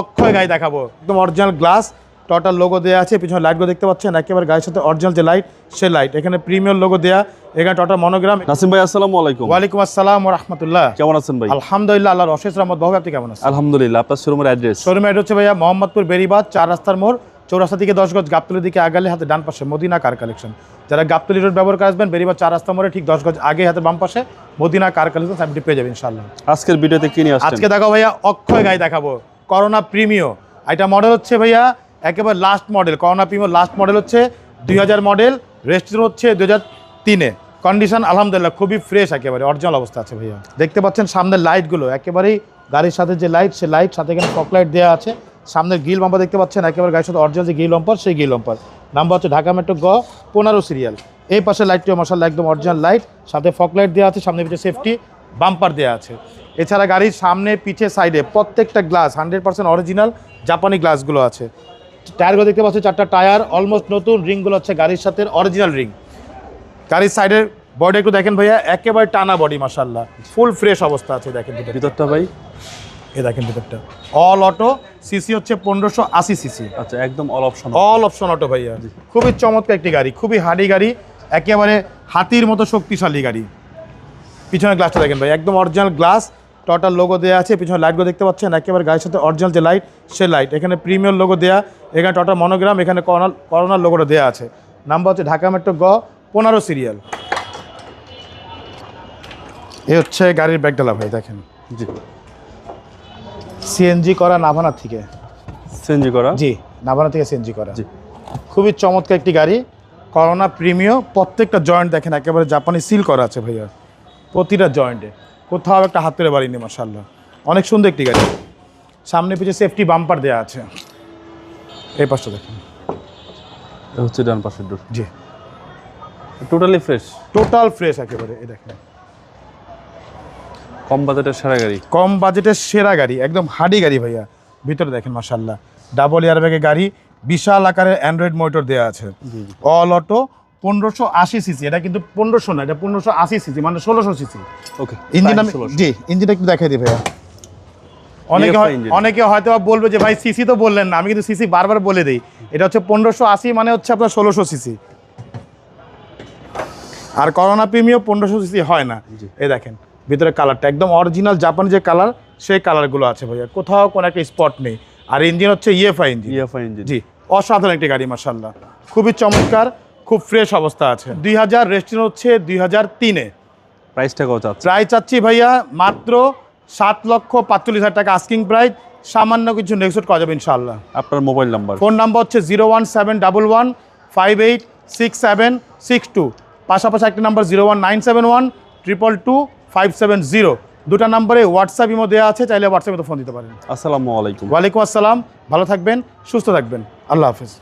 অক্ষয় গাড়ি দেখাবো। একদম অরিজিনাল গ্লাস টোটাল লোগো দেওয়া আছে পিছনে লাইটগুলো দেখতে পাচ্ছেন একেবারে গায়ের সাথে অরিজিনাল যে লাইট সে লাইট এখানে প্রিমিয়ার লোগো দেওয়া এখানে টোটাল মনোগ্রাম নাসিম ভাই আসসালামু আলাইকুম। ওয়ালাইকুম আসসালাম রহমতুল্লাহ। কেমন আছেন ভাই? আলহামদুলিল্লাহ আল্লাহর অশেষ রহমত। বাবু আপনি কেমন আছেন? আলহামদুলিল্লাহ আপনার শোরুমের অ্যাড্রেস শোরুম এড হচ্ছে ভাইয়া মোহাম্মদপুর বেরিবাদ চার রাস্তার মোড় চৌরাস্তা থেকে দশ গজ গাবতলির দিকে আগালে হাতে ডান পাশে মদিনা কার কালেকশন যারা গাবতলি রোড ব্যবহার করে আসবেন বেরিবাদ চার রাস্তা মোড়ে ঠিক দশ গজ আগে হাতে বাম পাশে মদিনা কার কালেকশন আপনি পেয়ে যাবেন ইনশাল্লাহ আজকের ভিডিওতে কি নিয়ে আজকে দেখো ভাইয়া অক্ষয় গাড়ি দেখাবো। করোনা প্রিমিও এটা মডেল হচ্ছে ভাইয়া একেবারে last model Corona Premio last model হচ্ছে দুই হাজার মডেল রেজিস্ট্রেশন হচ্ছে দু হাজার তিনে। কন্ডিশন আলহামদুলিল্লাহ খুবই ফ্রেশ একেবারে অরিজিনাল অবস্থা আছে ভাইয়া। দেখতে পাচ্ছেন সামনের লাইটগুলো একেবারেই গাড়ির সাথে যে লাইট সে লাইট সাথে এখানে লাইট দেওয়া আছে। সামনের গিল বাম্পার দেখতে পাচ্ছেন, একেবারে গাড়ির সাথে অরিজিনাল যে গিল বাম্পার সেই গিল বাম্পার নাম্বার হচ্ছে ঢাকা মেট্রো গ পনেরো সিরিয়াল এই পাশে লাইটটিও মশাল্লা একদম অরিজিনাল লাইট সাথে ফক লাইট দেওয়া আছে সামনে পিছিয়ে সেফটি বাম্পার দেওয়া আছে। এছাড়া গাড়ির সামনে পিছে সাইডে প্রত্যেকটা গ্লাস হান্ড্রেড পার্সেন্ট অরিজিনাল জাপানি গ্লাসগুলো আছে। টায়ারগুলো দেখতে পাচ্ছি চারটা টায়ার অলমোস্ট নতুন রিংগুলো হচ্ছে গাড়ির সাথে অরিজিনাল রিং। গাড়ির সাইডের বডি একটু দেখেন ভাইয়া একেবারে টানা বডি মাসাল্লাহ ফুল ফ্রেশ অবস্থা আছে দেখেন ভিতরটা। ভাই? এ দেখেন ভিতরটা। অল অটো সিসি হচ্ছে পনেরোশো আশি সিসি। আচ্ছা একদম all option all option auto ভাইয়া। খুবই চমৎকার একটি গাড়ি খুবই হাডি গাড়ি একেবারে হাতির মতো শক্তিশালী গাড়ি। পিছনের গ্লাসটা দেখেন ভাই একদম অরিজিনাল গ্লাস টোটাল লোগো দেওয়া আছে পিছনে লাইটগুলো দেখতে পাচ্ছেন একেবারে গাড়ির সাথে অরিজিনাল যে লাইট সে লাইট এখানে প্রিমিয়ার লোগো দেওয়া এখানে টোটাল মনোগ্রাম এখানে করোনা করোনার লোগোটা দেওয়া আছে। নাম্বার হচ্ছে ঢাকা মেট্রো গ পনেরো সিরিয়াল এ হচ্ছে গাড়ির ব্যাগডালা ভাই দেখেন। জি। সিএনজি করা নাভানা থেকে। সিএনজি করা? জি নাভানা থেকে সিএনজি করা। জি। খুবই চমৎকার একটি গাড়ি করোনা প্রিমিও প্রত্যেকটা জয়েন্ট দেখেন একেবারে জাপানি সিল করা আছে ভাইয়া। প্রতিটা জয়েন্টে। কোথাও একটা হাতের বাড়ি নেই মাসাল্লাহ অনেক সুন্দর একটি গাড়ি। সামনে পিছিয়ে সেফটি বাম্পার দেওয়া আছে। এই পাশটা দেখেন। হচ্ছে ডান পাশের ডোর জি। টোটালি ফ্রেশ টোটাল ফ্রেশ একেবারে এই দেখেন। কম বাজেটের সেরা গাড়ি। কম বাজেটের সেরা গাড়ি একদম হাডি গাড়ি ভাইয়া। ভিতরে দেখেন মাসাল্লাহ ডাবল এয়ার ব্যাগের গাড়ি বিশাল আকারের অ্যান্ড্রয়েড মোটর দেওয়া আছে। অল অটো পনেরোশো আশি সিসি এটা কিন্তু পনেরোশো না এটা পনেরোশো আশি সিসি মানে ষোলোশো সিসি ওকে ইঞ্জিন আমি জি ইঞ্জিনটা একটু দেখাই দিই ভাইয়া। অনেকে অনেকে হয়তো বলবে যে ভাই সিসি তো বললেন না আমি কিন্তু সিসি বারবার বলে দিই। এটা হচ্ছে পনেরোশো আশি মানে হচ্ছে আপনার ষোলোশো সিসি আর করোনা প্রিমিও পনেরোশো সিসি হয় না। এই দেখেন ভিতরে কালারটা একদম অরিজিনাল জাপান যে কালার সেই কালারগুলো আছে ভাইয়া। কোথাও কোনো একটা স্পট নেই। আর ইঞ্জিন হচ্ছে ইএফআই ইঞ্জিন। EFI engine. জি অসাধারণ একটি গাড়ি মার্শাল্লাহ খুবই চমৎকার। খুব ফ্রেশ অবস্থা আছে। দুই হাজার রেস্টুরেন্ট হচ্ছে দুই হাজার তিনে। প্রাইসটা কত প্রায় চাচ্ছি ভাইয়া মাত্র সাত লক্ষ পাঁচচল্লিশ হাজার টাকা আস্কিং প্রাইস সামান্য কিছু নেক্সট করা যাবে ইনশাল্লাহ আপনার মোবাইল নাম্বার ফোন নাম্বার হচ্ছে zero one seven double one five eight six seven six two পাশাপাশি একটা number zero one nine seven one triple two five seven zero দুটা নাম্বারে হোয়াটসঅ্যাপ ইমো দেওয়া আছে চাইলে হোয়াটসঅ্যাপে তো ফোন দিতে পারেন। আসসালামু আলাইকুম। ওয়ালাইকুম আসসালাম ভালো থাকবেন সুস্থ থাকবেন। আল্লাহ হাফিজ।